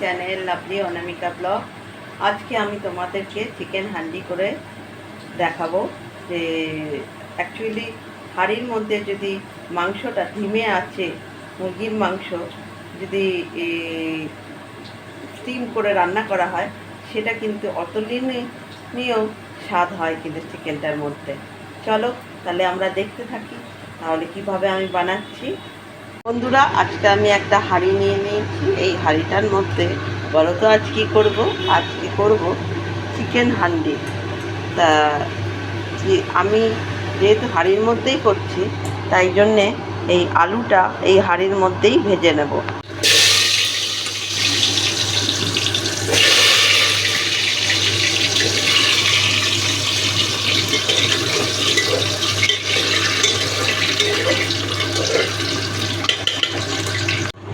Channel lovely অনামিকা blog আজকে আমি তোমাদেরকে চিকেন হান্ডি করে দেখাবো যে অ্যাকচুয়ালি হাঁড়ির মধ্যে যদি মাংসটা ধিমে আছে, মুরগির মাংস যদি স্টিম করে রান্না করা হয়, সেটা কিন্তু অতুলনীয় স্বাদ হয় কিন্তু চিকেনটার মধ্যে। চলো তাহলে আমরা দেখতে থাকি, তাহলে কীভাবে আমি বানাচ্ছি। বন্ধুরা, আজকে আমি একটা হাঁড়ি নিয়ে নিয়েছি। এই হাঁড়িটার মধ্যে বলো তো আজ কী করব? কি করব? চিকেন হান্ডি। তা আমি যেহেতু হাঁড়ির মধ্যেই করছি, তাই জন্যে এই আলুটা এই হাঁড়ির মধ্যেই ভেজে নেব।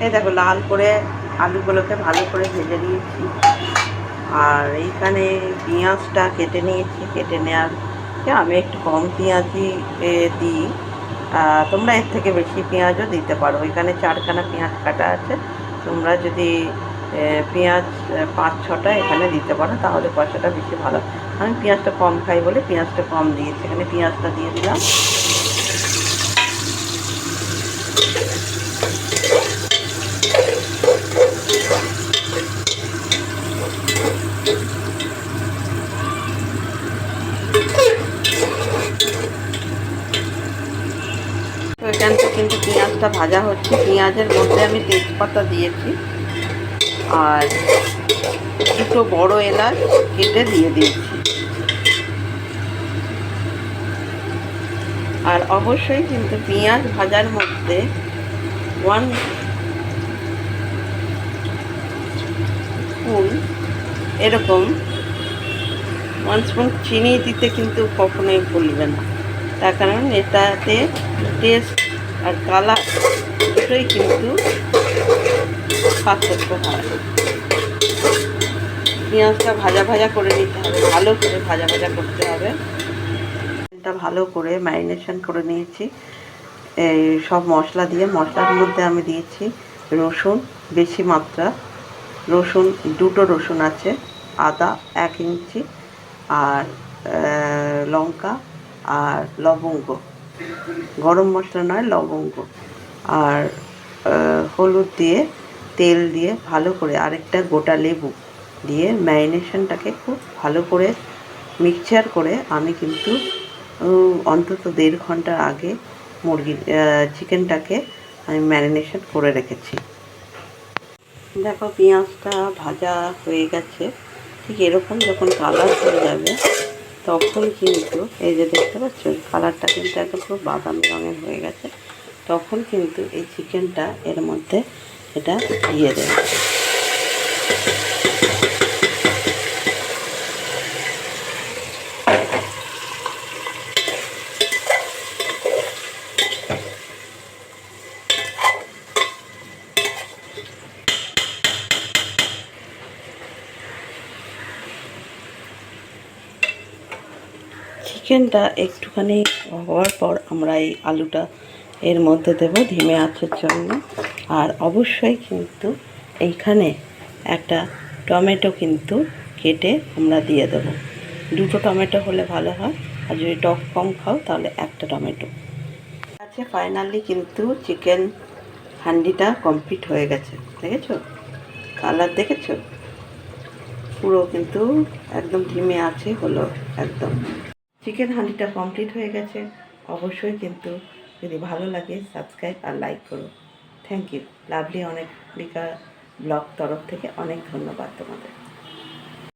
এই দেখো, লাল করে আলুগুলোকে ভালো করে ভেজে নিয়েছি। আর এইখানে পেঁয়াজটা কেটে নিয়েছি। কেটে নেওয়ার আমি একটু কম পেঁয়াজই দিই। তোমরা এর থেকে বেশি পেঁয়াজও দিতে পারো। এখানে চারখানা পেঁয়াজ কাটা আছে। তোমরা যদি পেঁয়াজ পাঁচ ছটা এখানে দিতে পারো, তাহলে পয়সাটা বেশি ভালো। আমি পেঁয়াজটা কম খাই বলে পেঁয়াজটা কম দিয়েছি। এখানে পেঁয়াজটা দিয়ে দিলাম তো এখানটা কিন্তু পেঁয়াজটা ভাজা হচ্ছে, পেঁয়াজের মধ্যে আমি তেজপাতা দিয়েছি। আর দুটো বড় এলাচ কেটে দিয়ে দিয়েছি। আর অবশ্যই কিন্তু পেঁয়াজ ভাজার মধ্যে ওয়ান স্পুন এরকম ওয়ান স্পুন চিনি দিতে কিন্তু কখনোই ভুলবে না। তার কারণ এটাতে টেস্ট আর কালার দুটোই কিন্তু পার্থক্য হয়। পেঁয়াজটা ভাজা ভাজা করে নিতে হবে, ভালো করে ভাজা ভাজা করতে হবে। ভালো করে ম্যারিনেশন করে নিয়েছি। এই সব মশলা দিয়ে, মশলার মধ্যে আমি দিয়েছি রসুন, বেশি মাত্রা। রসুন, দুটো রসুন আছে, আদা এক ইঞ্চি আর লঙ্কা আর লবঙ্গ। গরম মশলা নয়, লবঙ্গ। আর হলুদ দিয়ে, তেল দিয়ে ভালো করে আরেকটা গোটা লেবু দিয়ে ম্যারিনেশনটাকে খুব ভালো করে মিক্সচার করে আমি কিন্তু অন্তত দেড় ঘণ্টার আগে মুরগির চিকেনটাকে আমি ম্যারিনেশন করে রেখেছি। দেখো পেঁয়াজটা ভাজা হয়ে গেছে। ঠিক এরকম যখন কালার হয়ে যাবে তখন কিন্তু, এই যে দেখতে পাচ্ছেন, কালারটা কিন্তু একদম খুব বাদামি রঙের হয়ে গেছে, তখন কিন্তু এই চিকেনটা এর মধ্যে এটা দিয়ে দেবে চিকেনটা একটুখানি হওয়ার পর আমরা এই আলুটা এর মধ্যে দেব ধিমে আঁচের জন্য। আর অবশ্যই কিন্তু এইখানে একটা টমেটো কিন্তু কেটে আমরা দিয়ে দেবো। দুটো টমেটো হলে ভালো হয়, আর যদি টক কম খাও তাহলে একটা টমেটো। আছে ফাইনালি কিন্তু চিকেন হান্ডিটা কমপ্লিট হয়ে গেছে, দেখেছ? কালার দেখেছ? পুরো কিন্তু একদম ধিমে আছে, হলো একদম। চিকেন হান্ডিটা কমপ্লিট হয়ে গেছে। অবশ্যই কিন্তু যদি ভালো লাগে সাবস্ক্রাইব আর লাইক করো। থ্যাংক ইউ লাভলি অনেক ব্লগ তরফ থেকে অনেক ধন্যবাদ তোমাদের।